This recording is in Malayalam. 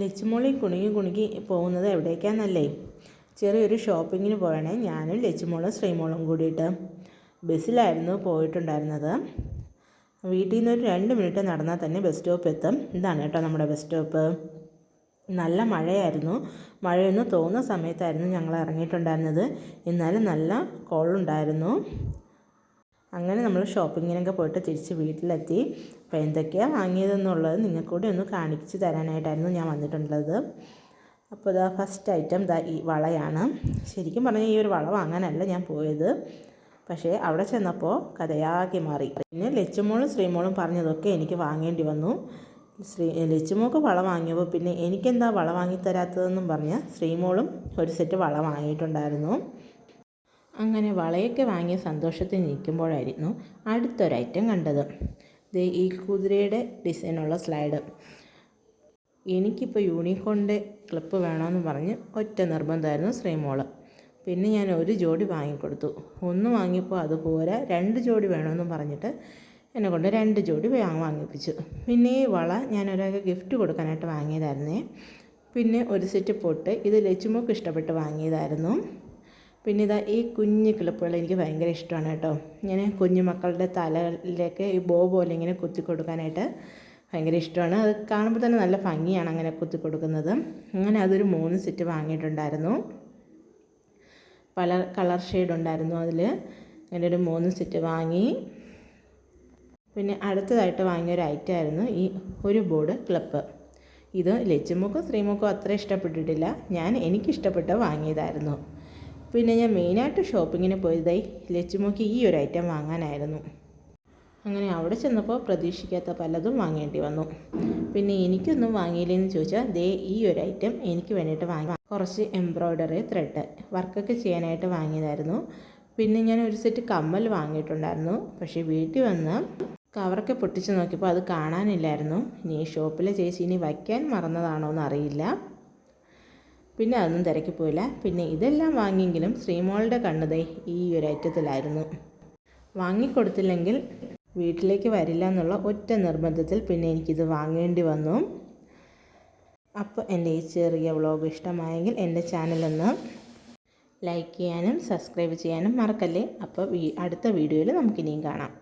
ലച്ചുമോളി കുണുങ്ങി കുണുങ്ങി പോകുന്നത് എവിടേക്കാന്നല്ലേ? ചെറിയൊരു ഷോപ്പിങ്ങിന് പോവാണേ. ഞാനും ലച്ചുമോളും ശ്രീമോളും കൂടിയിട്ട് ബസ്സിലായിരുന്നു പോയിട്ടുണ്ടായിരുന്നത്. വീട്ടിൽ നിന്ന് ഒരു രണ്ട് മിനിറ്റ് നടന്നാൽ തന്നെ ബസ് സ്റ്റോപ്പ് എത്തും. ഇതാണ് കേട്ടോ നമ്മുടെ ബസ് സ്റ്റോപ്പ്. നല്ല മഴയായിരുന്നു. മഴയൊന്ന് തോന്നുന്ന സമയത്തായിരുന്നു ഞങ്ങൾ ഇറങ്ങിയിട്ടുണ്ടായിരുന്നത്. എന്നാലും നല്ല കോളുണ്ടായിരുന്നു. അങ്ങനെ നമ്മൾ ഷോപ്പിങ്ങിനൊക്കെ പോയിട്ട് തിരിച്ച് വീട്ടിലെത്തി. അപ്പോൾ എന്തൊക്കെയാണ് വാങ്ങിയതെന്നുള്ളത് നിങ്ങൾക്ക് കൂടി ഒന്ന് കാണിച്ചു തരാനായിട്ടായിരുന്നു ഞാൻ വന്നിട്ടുള്ളത്. അപ്പോൾ ഇതാ ഫസ്റ്റ് ഐറ്റം ഇതാ ഈ വളയാണ്. ശരിക്കും പറഞ്ഞാൽ ഈ ഒരു വള വാങ്ങാനല്ല ഞാൻ പോയത്. പക്ഷേ അവിടെ ചെന്നപ്പോൾ കഥയാക്കി മാറി. പിന്നെ ലച്ചുമോളും ശ്രീമോളും പറഞ്ഞതൊക്കെ എനിക്ക് വാങ്ങേണ്ടി വന്നു. ശ്രീ ലച്ചുമോക്ക് വള വാങ്ങിയപ്പോൾ പിന്നെ എനിക്കെന്താ വള വാങ്ങിത്തരാത്തതെന്നും പറഞ്ഞ് ശ്രീമോളും ഒരു സെറ്റ് വള വാങ്ങിയിട്ടുണ്ടായിരുന്നു. അങ്ങനെ വളയൊക്കെ വാങ്ങിയ സന്തോഷത്തിൽ നിൽക്കുമ്പോഴായിരുന്നു അടുത്തൊരൈറ്റം കണ്ടത്. ദേ ഈ കുതിരയുടെ ഡിസൈനുള്ള സ്ലൈഡ്. എനിക്കിപ്പോൾ യൂണിക്കോണിന്റെ ക്ലിപ്പ് വേണമെന്ന് പറഞ്ഞ് ഒറ്റ നിർബന്ധമായിരുന്നു ശ്രീമോൾ. പിന്നെ ഞാൻ ഒരു ജോഡി വാങ്ങിക്കൊടുത്തു. ഒന്ന് വാങ്ങിയപ്പോൾ അതുപോലെ രണ്ട് ജോഡി വേണമെന്ന് പറഞ്ഞിട്ട് എന്നെ കൊണ്ട് രണ്ട് ജോഡി വാങ്ങിപ്പിച്ചു. പിന്നെ ഈ വള ഞാൻ ഒരാൾക്ക് ഗിഫ്റ്റ് കൊടുക്കാനായിട്ട് വാങ്ങിയതായിരുന്നേ. പിന്നെ ഒരു സെറ്റ് പൊട്ട്. ഇത് ലച്ചുമോക്ക് ഇഷ്ടപ്പെട്ട് വാങ്ങിയതായിരുന്നു. പിന്നെ ഇതാ ഈ കുഞ്ഞു ക്ലിപ്പുകൾ എനിക്ക് ഭയങ്കര ഇഷ്ടമാണ് കേട്ടോ. ഇങ്ങനെ കുഞ്ഞു മക്കളുടെ തലയിലേക്ക് ഈ ബോ പോലെ ഇങ്ങനെ കുത്തി കൊടുക്കാനായിട്ട് ഭയങ്കര ഇഷ്ടമാണ്. അത് കാണുമ്പോൾ തന്നെ നല്ല ഭംഗിയാണ് അങ്ങനെ കുത്തി കൊടുക്കുന്നത് അങ്ങനെ അതൊരു മൂന്ന് സെറ്റ് വാങ്ങിയിട്ടുണ്ടായിരുന്നു. പല കളർ ഷെയ്ഡ് ഉണ്ടായിരുന്നു അതിൽ അങ്ങനെ ഒരു മൂന്ന് സെറ്റ് വാങ്ങി. പിന്നെ അടുത്തതായിട്ട് വാങ്ങിയ ഒരു ഐറ്റം ആയിരുന്നു ഈ ഒരു ബോർഡ് ക്ലപ്പ്. ഇത് ലച്ചുമുക്കും ശ്രീമുക്കും അത്ര ഇഷ്ടപ്പെട്ടിട്ടില്ല. ഞാൻ എനിക്കിഷ്ടപ്പെട്ട് വാങ്ങിയതായിരുന്നു. പിന്നെ ഞാൻ മെയിനായിട്ട് ഷോപ്പിങ്ങിന് പോയതായി ലച്ചുമോക്ക് ഈ ഒരു ഐറ്റം വാങ്ങാനായിരുന്നു. അങ്ങനെ അവിടെ ചെന്നപ്പോൾ പ്രതീക്ഷിക്കാത്ത പലതും വാങ്ങേണ്ടി വന്നു. പിന്നെ എനിക്കൊന്നും വാങ്ങിയില്ലെന്ന് ചോദിച്ചാൽ ദേ ഈ ഒരു ഐറ്റം എനിക്ക് വേണ്ടിയിട്ട് വാങ്ങി. കുറച്ച് എംബ്രോയ്ഡറി ത്രെഡ് വർക്കൊക്കെ ചെയ്യാനായിട്ട് വാങ്ങിയതായിരുന്നു. പിന്നെ ഞാൻ ഒരു സെറ്റ് കമ്മൽ വാങ്ങിയിട്ടുണ്ടായിരുന്നു. പക്ഷേ വീട്ടിൽ വന്ന് കവറൊക്കെ പൊട്ടിച്ച് നോക്കിയപ്പോൾ അത് കാണാനില്ലായിരുന്നു. ഇനി ഷോപ്പിലെ ചേച്ചി ഇനി വയ്ക്കാൻ മറന്നതാണോ എന്ന് അറിയില്ല പിന്നെ അതൊന്നും തിരക്കിപ്പോയില്ല പിന്നെ ഇതെല്ലാം വാങ്ങിയെങ്കിലും ശ്രീമോളുടെ കണ്ണുതേ ഈ ഒരു ഐറ്റത്തിലായിരുന്നു വാങ്ങിക്കൊടുത്തില്ലെങ്കിൽ വീട്ടിലേക്ക് വരില്ല എന്നുള്ള ഒറ്റ നിർബന്ധത്തിൽ പിന്നെ എനിക്കിത് വാങ്ങേണ്ടി വന്നു. അപ്പോൾ എന്റെ ഈ ചെറിയ വ്ളോഗ് ഇഷ്ടമായെങ്കിൽ എന്റെ ചാനലൊന്ന് ലൈക്ക് ചെയ്യാനും സബ്സ്ക്രൈബ് ചെയ്യാനും മറക്കല്ലേ? അപ്പോൾ അടുത്ത വീഡിയോയിൽ നമുക്കിനിയും കാണാം.